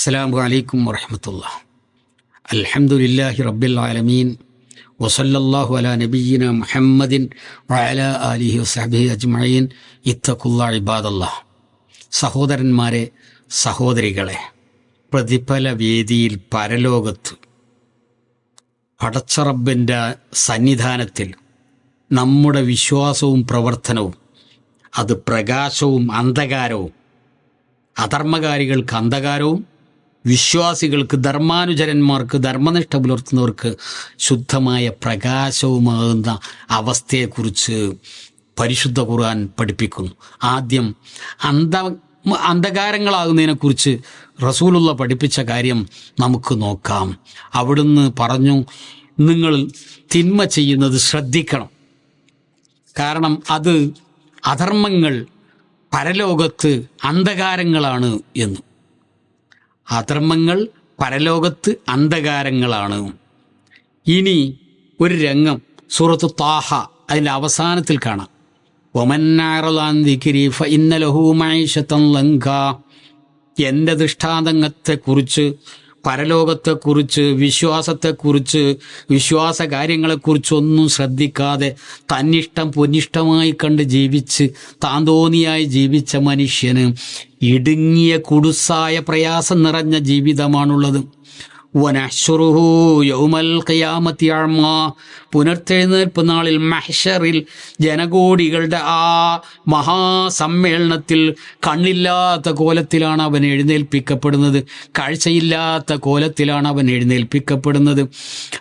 അസ്സാം വലൈക്കും വറഹമത്തുള്ള അൽഹമുല്ലാഹി റബ്ബിൽ ആലമീൻ. വസല്ലാഹു അല നബീന മുഹമ്മദിൻ വഅല അലിഹി വസഹബി അജ്മീൻ ഇത്തഖുല്ല ഇബാദല്ല സഹോദരന്മാരെ സഹോദരികളെ പ്രതിഫല വേദിയിൽ പരലോകത്ത് പടച്ചറബിന്റെ സന്നിധാനത്തിൽ നമ്മുടെ വിശ്വാസവും പ്രവർത്തനവും അത് പ്രകാശവും അന്ധകാരവും അധർമ്മകാരികൾക്ക് അന്ധകാരവും വിശ്വാസികൾക്ക് ധർമാനുചരന്മാർക്ക് ധർമ്മനിഷ്ഠ പുലർത്തുന്നവർക്ക് ശുദ്ധമായ പ്രകാശവുമാകുന്ന അവസ്ഥയെക്കുറിച്ച് പരിശുദ്ധ ഖുർആൻ പഠിപ്പിക്കുന്നു. ആദ്യം അന്ധ അന്ധകാരങ്ങളാകുന്നതിനെക്കുറിച്ച് റസൂലുള്ള പഠിപ്പിച്ച കാര്യം നമുക്ക് നോക്കാം. അവിടുന്ന് പറഞ്ഞു നിങ്ങൾ തിന്മ ചെയ്യുന്നത് ശ്രദ്ധിക്കണം. കാരണം അത് അധർമ്മങ്ങൾ പരലോകത്ത് അന്ധകാരങ്ങളാണ് എന്ന്. അധർമ്മങ്ങൾ പരലോകത്ത് അന്ധകാരങ്ങളാണ്. ഇനി ഒരു രംഗം സൂറത്ത് താഹ അതിന്റെ അവസാനത്തിൽ കാണാം. ഒമന്നാറലാന്തിക്കിരി ഫ ഇന്നലഹു മൈഷത്തൻ ലങ്ക. എന്റെ ദൃഷ്ടാന്തത്തെക്കുറിച്ച് പരലോകത്തെക്കുറിച്ച് വിശ്വാസത്തെക്കുറിച്ച് വിശ്വാസ കാര്യങ്ങളെക്കുറിച്ചൊന്നും ശ്രദ്ധിക്കാതെ തന്നിഷ്ടം പൊന്നിഷ്ടമായി കണ്ട് ജീവിച്ച് താന്തോന്നിയായി ജീവിച്ച മനുഷ്യന് ഇടുങ്ങിയ കുടുസായ പ്രയാസം നിറഞ്ഞ ജീവിതമാണുള്ളത്. വനശ്രുഹു യൗമൽ ഖിയാമത്തി അഴ്മ പുനർത്തെഴുന്നേൽപ്പ് നാളിൽ മഹ്ഷറിൽ ജനകോടികളുടെ ആ മഹാസമ്മേളനത്തിൽ കണ്ണില്ലാത്ത കോലത്തിലാണ് അവൻ എഴുന്നേൽപ്പിക്കപ്പെടുന്നത്. കാഴ്ചയില്ലാത്ത കോലത്തിലാണ് അവൻ എഴുന്നേൽപ്പിക്കപ്പെടുന്നത്.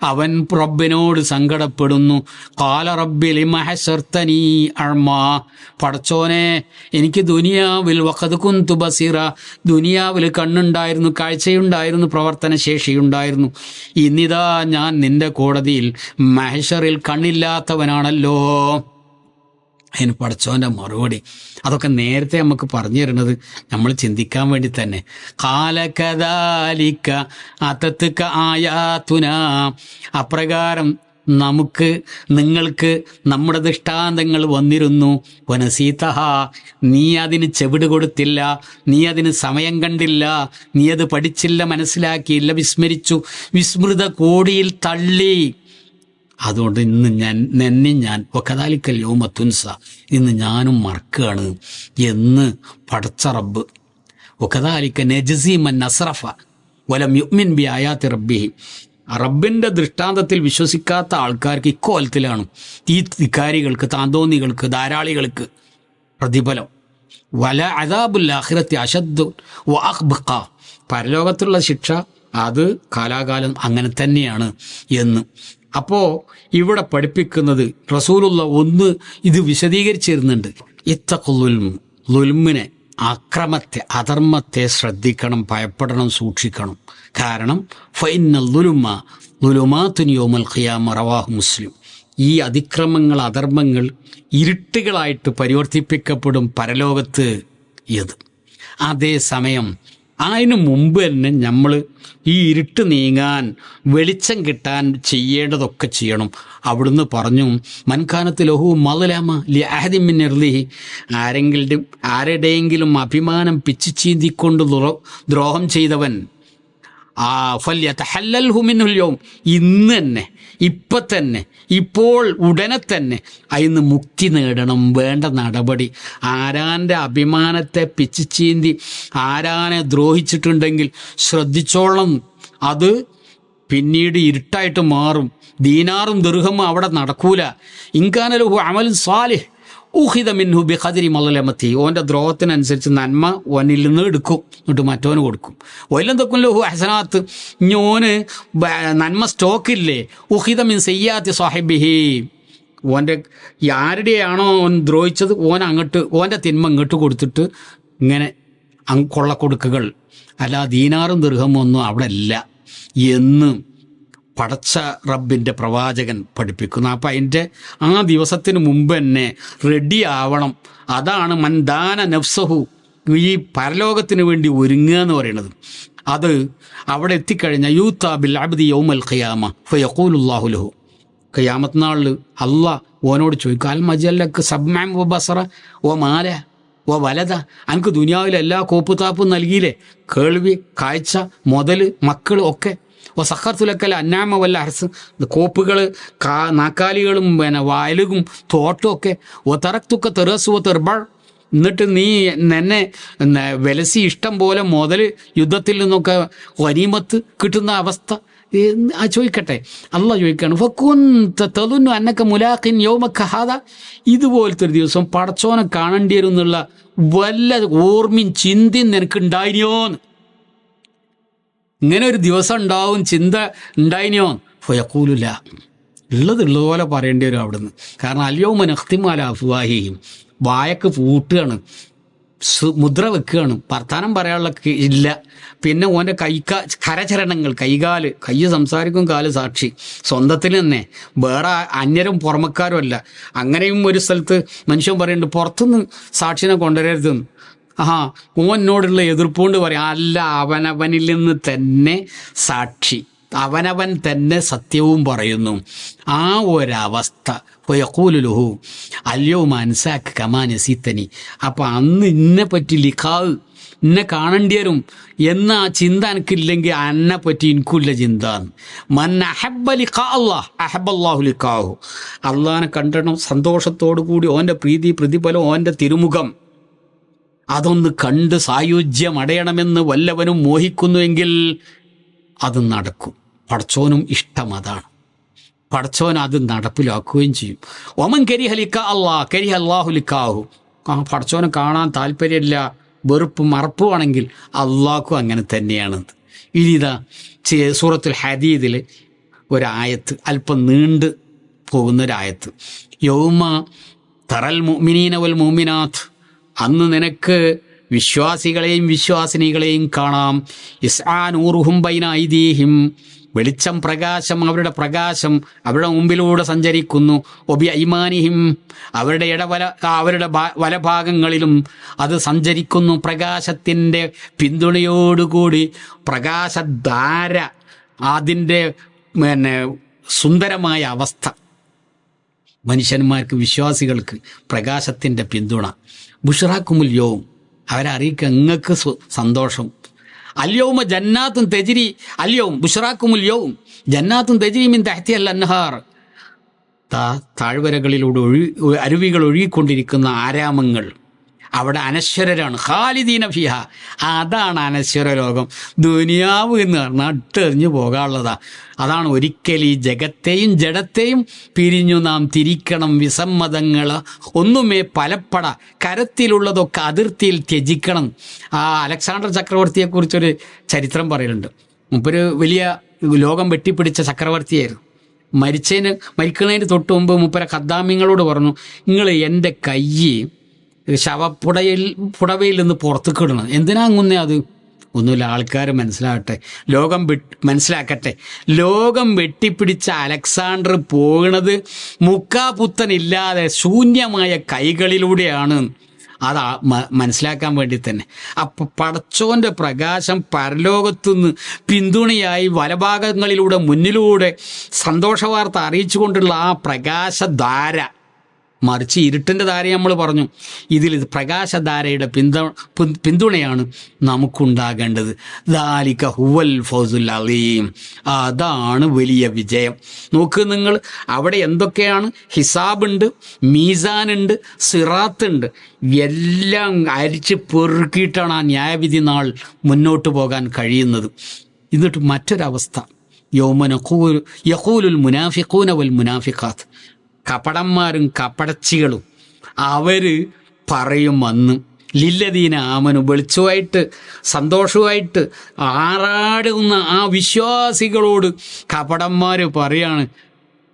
അവൻ റബ്ബിനോട് സങ്കടപ്പെടുന്നു. കാല റബ്ബിൽ മഹസർത്തനീ അഴ്മാ പടച്ചോനെ എനിക്ക് ദുനിയാവിൽ വഖദ് കുന്തു ബസീറ. ദുനിയാവിൽ കണ്ണുണ്ടായിരുന്നു കാഴ്ചയുണ്ടായിരുന്നു പ്രവർത്തന ശേഷിയുണ്ടായിരുന്നു ഇന്നിതാ ഞാൻ നിന്റെ കോടതിയിൽ മഹഷറിൽ കണ്ണില്ലാത്തവനാണല്ലോ. അതിന് പടച്ചോന്റെ മറുപടി. അതൊക്കെ നേരത്തെ നമുക്ക് പറഞ്ഞു തരുന്നത് നമ്മൾ ചിന്തിക്കാൻ വേണ്ടി തന്നെ. കാലകദാലിക്ക അതത്തുക്ക ആയാത്തുന അപ്രകാരം നമുക്ക് നിങ്ങൾക്ക് നമ്മുടെ ദൃഷ്ടാന്തങ്ങൾ വന്നിരുന്നു. വനസീതഹ നീ അതിന് ചെവിട് കൊടുത്തില്ല നീ അതിന് സമയം കണ്ടില്ല നീ അത് പഠിച്ചില്ല മനസ്സിലാക്കിയില്ല വിസ്മരിച്ചു. വിസ്മൃത കോടിയിൽ തള്ളി. അതുകൊണ്ട് ഇന്ന് ഞാൻ നെന്നെ ഞാൻ ഒക്കതാലിക്കൽ യോമത്തുൻസ ഇന്ന് ഞാനും മറക്കുകയാണ് എന്ന് പടച്ച റബ്ബ്. ഒക്കതാലിക്ക നജസീമൻ നസ്രഫ വലം യുമിൻ ബി ആയാത്തി റബ്ബിഹി. റബ്ബിന്റെ ദൃഷ്ടാന്തത്തിൽ വിശ്വസിക്കാത്ത ആൾക്കാർക്ക് ഇക്കോലത്തിലാണ് ഈ വികാരികൾക്ക് താന്തോന്നികൾക്ക് ധാരാളികൾക്ക് പ്രതിഫലം. വല അദാബുൽ ആഖിറത്തി അശദ്ദു വാഹ്ബക്ക പരലോകത്തുള്ള ശിക്ഷ അത് കാലാകാലം അങ്ങനെ തന്നെയാണ് എന്ന്. അപ്പോൾ ഇവിടെ പഠിപ്പിക്കുന്നത് റസൂലുള്ള ഒന്ന് ഇത് വിശദീകരിച്ചിരുന്നുണ്ട്. ഇത്തക്കുലുൽമു ലുൽമിനെ അക്രമത്തെ അധർമ്മത്തെ ശ്രദ്ധിക്കണം ഭയപ്പെടണം സൂക്ഷിക്കണം. കാരണം ഫൈനൽ ലുലുമ ലുലുമാത്തുൻ യോമൽ ഖിയാമ റവാഹു മുസ്ലിം. ഈ അതിക്രമങ്ങൾ അധർമ്മങ്ങൾ ഇരുട്ടുകളായിട്ട് പരിവർത്തിപ്പിക്കപ്പെടും പരലോകത്ത് ഇത്. അതേസമയം അതിനു മുമ്പ് തന്നെ നമ്മൾ ഈ ഇരുട്ട് നീങ്ങാൻ വെളിച്ചം കിട്ടാൻ ചെയ്യേണ്ടതൊക്കെ ചെയ്യണം. അവിടുന്ന് പറഞ്ഞു മൻഖാനത്ത് ലഹു മതലാമ ലി അഹദിമിന്നർലി ആരെങ്കിലും ആരുടെയെങ്കിലും അഭിമാനം പിച്ചു ചീന്തിക്കൊണ്ട് ദ്രോഹം ചെയ്തവൻ ആ ഫല്യത്തഹല്ലൽഹുമിനുല്യവും ഇന്ന് തന്നെ ഇപ്പം തന്നെ ഇപ്പോൾ ഉടനെ തന്നെ അതിന്ന് മുക്തി നേടണം വേണ്ട നടപടി. ആരാന്റെ അഭിമാനത്തെ പിച്ചു ചീന്തി ആരാനെ ദ്രോഹിച്ചിട്ടുണ്ടെങ്കിൽ ശ്രദ്ധിച്ചോളം അത് പിന്നീട് ഇരുട്ടായിട്ട് മാറും. ദീനാറും ദീർഘമും അവിടെ നടക്കൂല. ഇൻകാനലുഹു അമൽ സ്വാലിഹ് ഊഹിത മിൻഹു ബി ഖദിരി മലമത്തി ഓന്റെ ദ്രോഹത്തിനനുസരിച്ച് നന്മ ഓനിൽ നിന്ന് എടുക്കും. എന്നിട്ട് മറ്റോന് കൊടുക്കും. ഒയിലും തൊക്കും ലഹു അഹസനാത്ത്. ഞോന് നന്മ സ്റ്റോക്കില്ലേ? ഊഹിതമിൻ സയ്യാത്തി സാഹിബിഹി. ഓന്റെ ആരുടെയാണോ ഓൻ ദ്രോഹിച്ചത് ഓൻ അങ്ങോട്ട് ഓന്റെ തിന്മ ഇങ്ങോട്ട് കൊടുത്തിട്ട് ഇങ്ങനെ കൊള്ള കൊള്ളക്കൊടുക്കുകൾ അല്ല ദീനാറും ദീർഘമൊന്നും അവിടെ ഇല്ല. എന്ന് പടച്ച റബ്ബിന്റെ പ്രവാചകൻ പഠിപ്പിക്കുന്നു. അപ്പം അതിന്റെ ആ ദിവസത്തിന് മുമ്പ് തന്നെ റെഡി ആവണം. അതാണ് മന്ദാന നഫ്സഹു. ഈ പരലോകത്തിന് വേണ്ടി ഒരുങ്ങുക എന്ന് പറയുന്നത്. അത് അവിടെ എത്തിക്കഴിഞ്ഞ യൂത്ത ബിൽ അബ്ദി യൗമൽ ഖയാമ ഫയഖൂലുല്ലാഹു ലഹു. ഖിയാമത്ത് നാളിൽ അള്ളാഹ് ഓനോട് ചോദിക്കും അൽ മജല്ലക്ക് സബ്മാം ഓ ബസറ ഓ മാല ഓ വലത അനക്ക് ദുനിയാവിലെ എല്ലാ കോപ്പുതാപ്പും നൽകിയില്ലേ? കേൾവി കാഴ്ച മുതൽ മക്കൾ ഒക്കെ ഓ സഹർത്തുലക്കൽ അന്നാമ വല്ല അർസ്. കോപ്പുകൾ കാ നാക്കാലികളും പിന്നെ വയലുകും തോട്ടവും ഒക്കെ. ഓ തറക്തുക്ക തെറസു ഓ തെർബാൾ എന്നിട്ട് നീ എന്നെ വിലസി ഇഷ്ടം പോലെ മുതൽ യുദ്ധത്തിൽ നിന്നൊക്കെ വനീമത്ത് കിട്ടുന്ന അവസ്ഥ. ആ ചോദിക്കട്ടെ. അല്ല ചോദിക്കാണ് തെതുന്നു അന്നക്ക മുലാഖിൻ യോമക്കഹാദ ഇതുപോലത്തെ ഒരു ദിവസം പടച്ചോനെ കാണേണ്ടി വരും എന്നുള്ള വല്ല ഓർമ്മയും ചിന്തയും നിനക്ക് ഉണ്ടായിനിയോന്ന് ഇങ്ങനെ ഒരു ദിവസം ഉണ്ടാവും ചിന്ത ഉണ്ടായിനിയോ ഫയക്കൂലില്ല ഉള്ളത് ഉള്ളതുപോലെ പറയേണ്ടി വരും അവിടുന്ന്. കാരണം അല്ലയോ മനഹ്തിമാല അഫ്വാഹിയും വായക്ക് പൂട്ടുകയാണ്. മുദ്ര വെക്കുകയാണ്. വർത്താനം പറയാനുള്ള ഇല്ല. പിന്നെ ഓന്റെ കൈക്ക കരചരണങ്ങൾ കൈകാൽ. കൈ സംസാരിക്കും കാൽ സാക്ഷി. സ്വന്തത്തിൽ തന്നെ. വേറെ അന്യരും പുറമക്കാരും അല്ല. അങ്ങനെയും ഒരു സ്ഥലത്ത് മനുഷ്യൻ പറയുന്നുണ്ട് പുറത്തുനിന്ന് സാക്ഷിനെ കൊണ്ടുവരരുതെന്ന്. ആ ഓനോടുള്ള എതിർപ്പുകൊണ്ട് പറയാം അല്ല അവനവനിൽ നിന്ന് തന്നെ സാക്ഷി. അവനവൻ തന്നെ സത്യവും പറയുന്നു. ആ ഒരവസ്ഥ. ലുഹു അല്ലയോ മനസ്സാക്ക് കമാനസീത്തനി അപ്പം അന്ന് ഇന്നെ പറ്റി ലിഖാവ് എന്നെ കാണേണ്ടി വരും എന്ന ആ ചിന്ത എനിക്കില്ലെങ്കിൽ എന്നെ പറ്റി എനിക്കില്ല ചിന്ത മൻ അഹബ്ബ ലിഖാ അള്ളാഹ് അഹബല്ലാഹു ലിഖാഹു. അള്ളാഹിനെ കണ്ടണം സന്തോഷത്തോടു കൂടി ഓന്റെ പ്രീതി പ്രതിഫലം ഓന്റെ തിരുമുഖം. അതൊന്ന് കണ്ട് സായുജ്യം അടയണമെന്ന് വല്ലവനും മോഹിക്കുന്നുവെങ്കിൽ അത് നടക്കും. പടച്ചോനും ഇഷ്ടം അതാണ്. പടച്ചോൻ അത് നടപ്പിലാക്കുകയും ചെയ്യും. ഒമൻ കരിഹ ലിക്ക അള്ളാ കരിഹ അള്ളാഹു ലിക്കാഹു. ആ പടച്ചോനെ കാണാൻ താല്പര്യമില്ല വെറുപ്പ് മറപ്പുവാണെങ്കിൽ അള്ളാഹു അങ്ങനെ തന്നെയാണ്. ഇനി ഇതാ ചെ- സൂറത്തുൽ ഹദീദിൽ ഒരായത്ത് അല്പം നീണ്ട് പോകുന്നൊരായത്ത്. യൗമ തറൽ മുഅ്മിനീന വൽ മുഅ്മിനാത്ത്. അന്ന് നിനക്ക് വിശ്വാസികളെയും വിശ്വാസിനികളെയും കാണാം. ഇസ്ആനൂറുഹും ഐതീഹിം വെളിച്ചം പ്രകാശം അവരുടെ പ്രകാശം അവരുടെ മുമ്പിലൂടെ സഞ്ചരിക്കുന്നു. ഒബി ഐമാനിഹിം. അവരുടെ ഇടവല അവരുടെ വലഭാഗങ്ങളിലും അത് സഞ്ചരിക്കുന്നു പ്രകാശത്തിന്റെ പിന്തുണയോടുകൂടി. പ്രകാശധാര അതിന്റെ പിന്നെ സുന്ദരമായ അവസ്ഥ. മനുഷ്യന്മാർക്ക് വിശ്വാസികൾക്ക് പ്രകാശത്തിന്റെ പിന്തുണ. ബുഷറാക്കുമുൽ യോവും അവരെ അറിയിക്കുക നിങ്ങൾക്ക് സന്തോഷം. അല്യവുമ ജന്നാത്തും തെജിരി അല്യവും ബുഷറാക്കുമുൽ യോവും ജന്നാത്തും തെജിരിമിൻ തഹത്തി അൽ അൻഹാർ. താഴ്വരകളിലൂടെ ഒഴി അരുവികൾ ഒഴുകിക്കൊണ്ടിരിക്കുന്ന ആരാമങ്ങൾ. അവിടെ അനശ്വരരാണ്. ഖാലിദീന ഫിഹ. അതാണ് അനശ്വര ലോകം. ദുനിയാവ് എന്ന് പറഞ്ഞാൽ ഇട്ടെറിഞ്ഞു പോകാനുള്ളതാ. അതാണ് ഒരിക്കൽ ഈ ജഗത്തെയും ജഡത്തെയും പിരിഞ്ഞു നാം തിരിക്കണം. വിസമ്മതങ്ങൾ ഒന്നുമേ പലപ്പട കരത്തിലുള്ളതൊക്കെ അതിർത്തിയിൽ ത്യജിക്കണം. ആ അലക്സാണ്ടർ ചക്രവർത്തിയെക്കുറിച്ചൊരു ചരിത്രം പറയലുണ്ട്. മുപ്പൊരു വലിയ ലോകം വെട്ടിപ്പിടിച്ച ചക്രവർത്തിയായിരുന്നു. മരിച്ചതിന് മരിക്കുന്നതിന് തൊട്ട് മുമ്പ് മുപ്പര കദ്ദാമ്യങ്ങളോട് പറഞ്ഞു നിങ്ങൾ എന്റെ കൈ ശവപ്പുടയിൽ പുടവയിൽ നിന്ന് പുറത്തേക്ക് ഇടണം. എന്തിനാ അങ്ങുന്നേ അത്? ഒന്നുമില്ല ആൾക്കാർ മനസ്സിലാകട്ടെ. ലോകം മനസ്സിലാക്കട്ടെ. ലോകം വെട്ടിപ്പിടിച്ച അലക്സാണ്ടർ പോകുന്നത് മുക്കാപുത്തനില്ലാതെ ശൂന്യമായ കൈകളിലൂടെയാണ്. അത് മനസ്സിലാക്കാൻ വേണ്ടി തന്നെ. അപ്പം പടച്ചോന്റെ പ്രകാശം പരലോകത്തുനിന്ന് പിന്തുണയായി വലഭാഗങ്ങളിലൂടെ മുന്നിലൂടെ സന്തോഷവാർത്ത അറിയിച്ചുകൊണ്ടുള്ള ആ പ്രകാശധാര. മറിച്ച് ഇരുട്ടിന്റെ ധാര നമ്മൾ പറഞ്ഞു. ഇതിൽ ഇത് പ്രകാശധാരയുടെ പിന്തു പിന്തുണയാണ് നമുക്കുണ്ടാകേണ്ടത്. ദാലിക ഹുവൽ ഫൗസുൽ അലീം. അതാണ് വലിയ വിജയം. നോക്ക് നിങ്ങൾ അവിടെ എന്തൊക്കെയാണ്? ഹിസാബുണ്ട് മീസാനുണ്ട് സിറാത്തുണ്ട്. എല്ലാം അരിച്ച് പെറുക്കിയിട്ടാണ് ആ ന്യായവിധി നാൾ മുന്നോട്ട് പോകാൻ കഴിയുന്നത്. എന്നിട്ട് മറ്റൊരവസ്ഥ. യൗമന യഹൂലുൽ മുനാഫിഖൂന വൽ മുനാഫിഖാത്ത്. കപടന്മാരും കപടച്ചികളും അവർ പറയും വന്ന്. ലില്ലദീന ആമനു വെളിച്ചമായിട്ട് സന്തോഷമായിട്ട് ആറാടുന്ന ആ വിശ്വാസികളോട് കപടന്മാർ പറയാണ്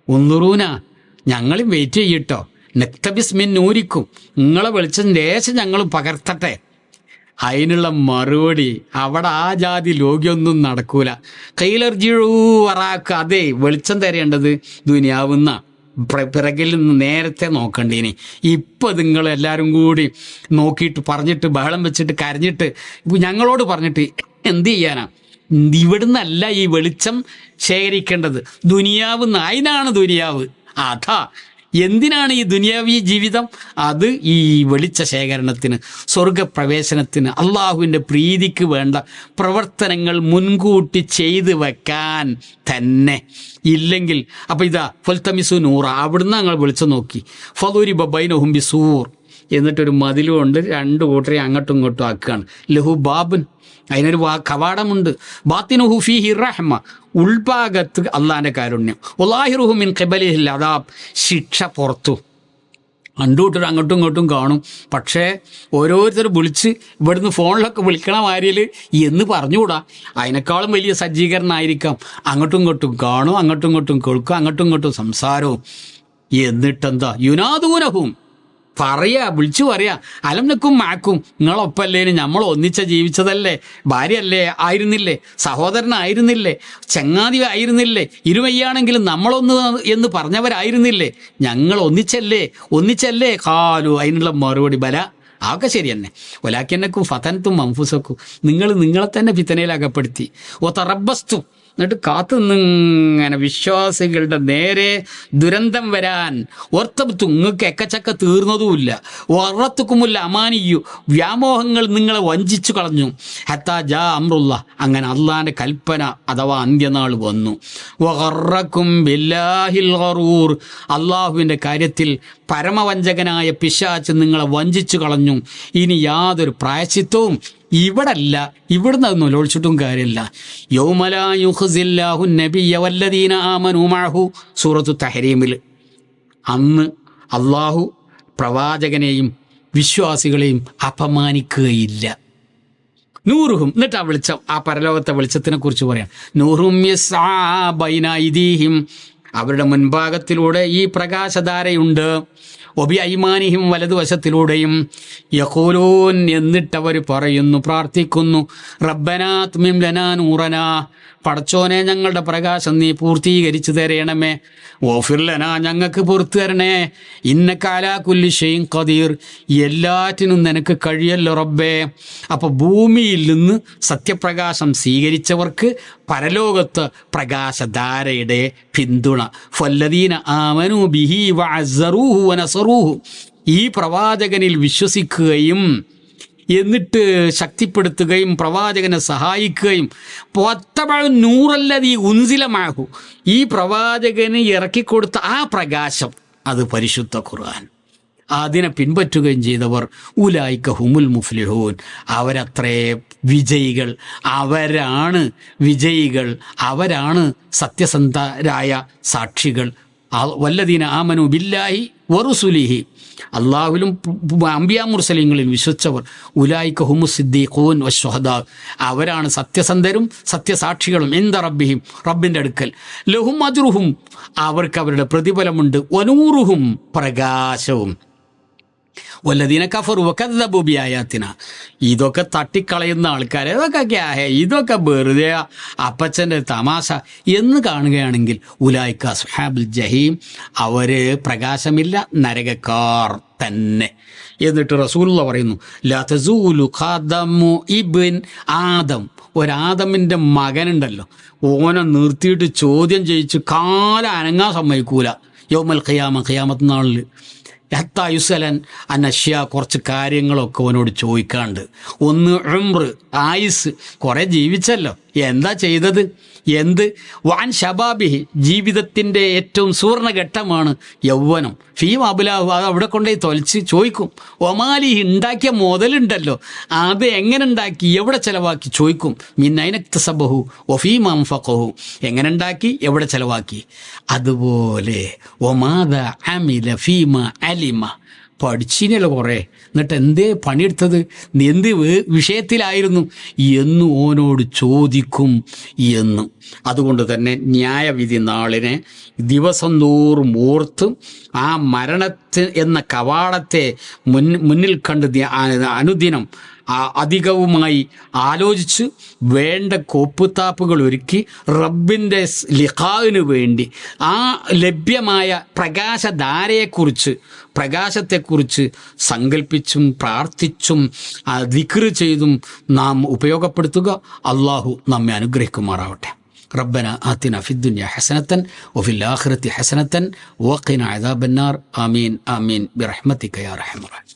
ഒന്നുറൂന ഞങ്ങളും വെയിറ്റ് ചെയ്യട്ടോ. നെക്തബിസ് മിൻ നൂരിക്കും. നിങ്ങളെ വെളിച്ചം ലേശം ഞങ്ങൾ പകർത്തട്ടെ. അതിനുള്ള മറുപടി അവിടെ ആ ജാതി ലോകിയൊന്നും നടക്കൂല. കയ്യിലർജിഴൂ വറാക്ക് അതെ വെളിച്ചം തരേണ്ടത് ദുനിയാവുന്ന. പ്ര- പിറകിൽ നിന്ന് നേരത്തെ നോക്കണ്ടീനി. ഇപ്പൊ നിങ്ങൾ എല്ലാവരും കൂടി നോക്കിയിട്ട് പറഞ്ഞിട്ട് ബഹളം വെച്ചിട്ട് കരഞ്ഞിട്ട് ഞങ്ങളോട് പറഞ്ഞിട്ട് എന്ത് ചെയ്യാനാ? ഇവിടുന്നല്ല ഈ വെളിച്ചം ശേഖരിക്കേണ്ടത്. ദുനിയാവ് നായിനാണ് ദുനിയാവ്. അതാ എന്തിനാണ് ഈ ദുനിയാവി ജീവിതം? അത് ഈ വെളിച്ച ശേഖരണത്തിന് സ്വർഗപ്രവേശനത്തിന് അള്ളാഹുവിന്റെ പ്രീതിക്ക് വേണ്ട പ്രവർത്തനങ്ങൾ മുൻകൂട്ടി ചെയ്തു വെക്കാൻ തന്നെ. ഇല്ലെങ്കിൽ അപ്പോൾ ഇതാ ഫുൽത്തമിസു നൂറ അവിടുന്ന് ഞങ്ങൾ വിളിച്ചു നോക്കി. ഫലൂരി ബബൈനഹും ബിസൂർ. എന്നിട്ടൊരു മതിലുകൊണ്ട് രണ്ട് കൂട്ടരെ അങ്ങോട്ടും ഇങ്ങോട്ടും ആക്കുകയാണ്. ലഹു ബാബുൻ അതിനൊരു കവാടമുണ്ട്. ബാത്തിനുഹു ഫീഹി റഹ്മ. ഉൾഭാഗത്ത് അള്ളാന്റെ കാരുണ്യം. ഒലാഹിറുഹു മിൻ ഖബലിഹിൽ അതാബ് ശിക്ഷ പുറത്തു. കണ്ടുകൂട്ടർ അങ്ങോട്ടും ഇങ്ങോട്ടും കാണും. പക്ഷേ ഓരോരുത്തർ വിളിച്ച് ഇവിടുന്ന് ഫോണിലൊക്കെ വിളിക്കണ മാരിയിൽ എന്ന് പറഞ്ഞുകൂടാ? അതിനേക്കാളും വലിയ സജ്ജീകരണമായിരിക്കാം അങ്ങോട്ടും ഇങ്ങോട്ടും കാണും അങ്ങോട്ടും ഇങ്ങോട്ടും കേൾക്കും അങ്ങോട്ടും ഇങ്ങോട്ടും സംസാരവും. എന്നിട്ടെന്താ? യുനാദൂനഹും. പറയാ വിളിച്ചു പറയാ. അലംനക്കും മാക്കും നിങ്ങളൊപ്പല്ലേന് നമ്മൾ ഒന്നിച്ച ജീവിച്ചതല്ലേ? ഭാര്യയല്ലേ? ആയിരുന്നില്ലേ? സഹോദരനായിരുന്നില്ലേ? ചങ്ങാതി ആയിരുന്നില്ലേ? ഇരുവയ്യാണെങ്കിലും നമ്മളൊന്ന് എന്ന് പറഞ്ഞവരായിരുന്നില്ലേ? ഞങ്ങൾ ഒന്നിച്ചല്ലേ? ഒന്നിച്ചല്ലേ? കാലു അതിനുള്ള മറുപടി ബല. അതൊക്കെ ശരി തന്നെ. ഒലാക്കിയനക്കും ഫതനത്തും മംഫൂസക്കും. നിങ്ങൾ നിങ്ങളെ തന്നെ ഫിത്തനയിൽ അകപ്പെടുത്തി. ഓ തറബസ്തു എന്നിട്ട് കാത്തു നിന്നിങ്ങനെ വിശ്വാസികളുടെ നേരെ ദുരന്തം വരാൻ ഓർത്തപ്പത്തു നിങ്ങൾക്ക് എക്കച്ചക്ക തീർന്നതുമില്ല. ഒറത്തുക്കുമില്ല അമാനിയു. വ്യാമോഹങ്ങൾ നിങ്ങളെ വഞ്ചിച്ചു കളഞ്ഞു. ഹത്താ ജാ അമ്രുള്ള അങ്ങനെ അള്ളാന്റെ കൽപ്പന അഥവാ അന്ത്യനാൾ വന്നു. വറക്കും ബില്ലാഹിൽ അള്ളാഹുവിന്റെ കാര്യത്തിൽ പരമവഞ്ചകനായ പിശാച്ച് നിങ്ങളെ വഞ്ചിച്ചു കളഞ്ഞു. ഇനി യാതൊരു പ്രായശ്ചിത്വവും ഇവിടല്ല ഇവിടുന്ന് അത് നൊലോളിച്ചിട്ടും കാര്യമില്ല യൗമലാഹു നബിയ വല്ലദീന ആമനു മഅഹു സൂറത്തു തഹരീമിൽ. അന്ന് അള്ളാഹു പ്രവാചകനെയും വിശ്വാസികളെയും അപമാനിക്കുകയില്ല. നൂറുഹും എന്നിട്ട് ആ വെളിച്ചം ആ പരലോകത്തെ വെളിച്ചത്തിനെ കുറിച്ച് പറയാം. നൂറും അവരുടെ മുൻഭാഗത്തിലൂടെ ഈ പ്രകാശധാരയുണ്ട്. ഒബി ഐമാനിഹിം വലതുവശത്തിലൂടെയും യഹൂലൂൻ എന്നിട്ടവർ പറയുന്നു പ്രാർത്ഥിക്കുന്നു. റബ്ബനാത്മിം ലനാ നൂറന. പടച്ചോനെ ഞങ്ങളുടെ പ്രകാശം നീ പൂർത്തീകരിച്ചു തരയണമേ ഓഫിർലന ഞങ്ങൾക്ക് പുറത്തു തരണേ. ഇന്ന കാലാകുല്ലി ഷെയ്ൻ ഖദീർ. എല്ലാറ്റിനും നിനക്ക് കഴിയല്ലോ റബ്ബേ. അപ്പോൾ ഭൂമിയിൽ നിന്ന് സത്യപ്രകാശം സ്വീകരിച്ചവർക്ക് പരലോകത്ത് പ്രകാശധാരയുടെ പിന്തുണ. ഫല്ലദീന ആമനു ബിഹി വഅസ്സറൂഹു വനസറൂഹു ഈ പ്രവാചകനിൽ വിശ്വസിക്കുകയും എന്നിട്ട് ശക്തിപ്പെടുത്തുകയും പ്രവാചകനെ സഹായിക്കുകയും. പൊത്തപഴം നൂറല്ലത് ഈ ഉൻസിലമാകൂ ഈ പ്രവാചകന് ഇറക്കിക്കൊടുത്ത ആ പ്രകാശം അത് പരിശുദ്ധ ഖുർആൻ. അതിനെ പിൻപറ്റുകയും ചെയ്തവർ ഉലായിക്ക ഹുമുൽ മുഫ്ലിഹൂൻ. അവരത്രേ വിജയികൾ. അവരാണ് വിജയികൾ. അവരാണ് സത്യസന്ധരായ സാക്ഷികൾ. വല്ലദീന ആമനു ബില്ലാഹി വറുസുലിഹി അള്ളാഹുലും അംബിയാ മുർസലിങ്ങളിൽ വിശ്വസിച്ചവർ ഉലായിക്ക ഹുമു സിദ്ദീഖൂൻ വശ്വഹദ അവരാണ് സത്യസന്ധരും സത്യസാക്ഷികളും എന്ത റബ്ബിഹിം റബ്ബിന്റെ അടുക്കൽ. ലഹും അജുറുഹും അവർക്ക് അവരുടെ പ്രതിഫലമുണ്ട്. വനൂറുഹും പ്രകാശവും. വല്ലതീന കഫർ വക്കദ്ദബുബിയായത്തിന ഇതൊക്കെ തട്ടിക്കളയുന്ന ആൾക്കാർ ഇതൊക്കെ ക്യാഹേ ഇതൊക്കെ വെറുതെ അപ്പച്ചന്റെ തമാശ എന്ന് കാണുകയാണെങ്കിൽ ഉലായിക്ക സുഹാബുൽ ജഹീം അവർ പ്രകാശമില്ല നരകക്കാർ തന്നെ. എന്നിട്ട് റസൂലുള്ള പറയുന്നു ലാ തസൂലു ഖാദമു ഇബ്ൻ ആദം. ഒരാദമിന്റെ മകനുണ്ടല്ലോ ഓനെ നിർത്തിയിട്ട് ചോദ്യം ചെയ്യിച്ച് കാലം അനങ്ങാൻ സമ്മതിക്കൂല. യോമൽ ഖിയാമ ഖിയാമത്ത് നാളിൽ ഹത്തായുസലൻ അനഷ്യ കുറച്ച് കാര്യങ്ങളൊക്കെ അവനോട് ചോദിക്കാണ്ട്. ഒന്ന് ഉംറ് ആയുസ് കുറെ ജീവിച്ചല്ലോ. എന്താ ചെയ്തത്? എന്ത്? വാൻ ഷബാബിഹി ജീവിതത്തിന്റെ ഏറ്റവും സുവർണഘട്ടമാണ് യൗവനം. ഫീ അബുലാഹു അത് അവിടെ കൊണ്ടുപോയി തൊലച്ച് ചോദിക്കും. ഒമാലി ഉണ്ടാക്കിയ മുതലുണ്ടല്ലോ അത് എങ്ങനെ ഉണ്ടാക്കി? എവിടെ ചെലവാക്കി? ചോദിക്കും. മിന്നൈനക്ത സബഹു ഒഫീം അംഫഖഹു എങ്ങനെ ഉണ്ടാക്കി? എവിടെ ചെലവാക്കി? അതുപോലെ ഒമാദ അമില ഫീമ അലിമ. പഠിച്ചിനല്ലോ കുറേ. എന്നിട്ട് എന്തേ പണിയെടുത്തത്? എന്ത് വിഷയത്തിലായിരുന്നു? എന്ന് ഓനോട് ചോദിക്കും എന്ന്. അതുകൊണ്ട് തന്നെ ന്യായവിധി നാളിനെ ദിവസം തോറും ഓർത്ത് ആ മരണത്തിന് എന്ന കവാടത്തെ മുൻ മുന്നിൽ കണ്ട് അനുദിനം അധികവുമായി ആലോചിച്ച് വേണ്ട കോപ്പുത്താപ്പുകൾ ഒരുക്കി റബ്ബിൻ്റെ സ് ലിഖാവിന് വേണ്ടി ആ ലഭ്യമായ പ്രകാശധാരയെക്കുറിച്ച് പ്രകാശത്തെക്കുറിച്ച് സങ്കല്പിച്ചും പ്രാർത്ഥിച്ചും ദിക്റ് ചെയ്തും നാം ഉപയോഗപ്പെടുത്തുക അള്ളാഹു നമ്മെ അനുഗ്രഹിക്കുമാറാവട്ടെ ربنا آتنا في الدنيا حسنة وفي الآخرة حسنة وقنا عذاب النار آمين آمين برحمتك يا أرحم الراحمين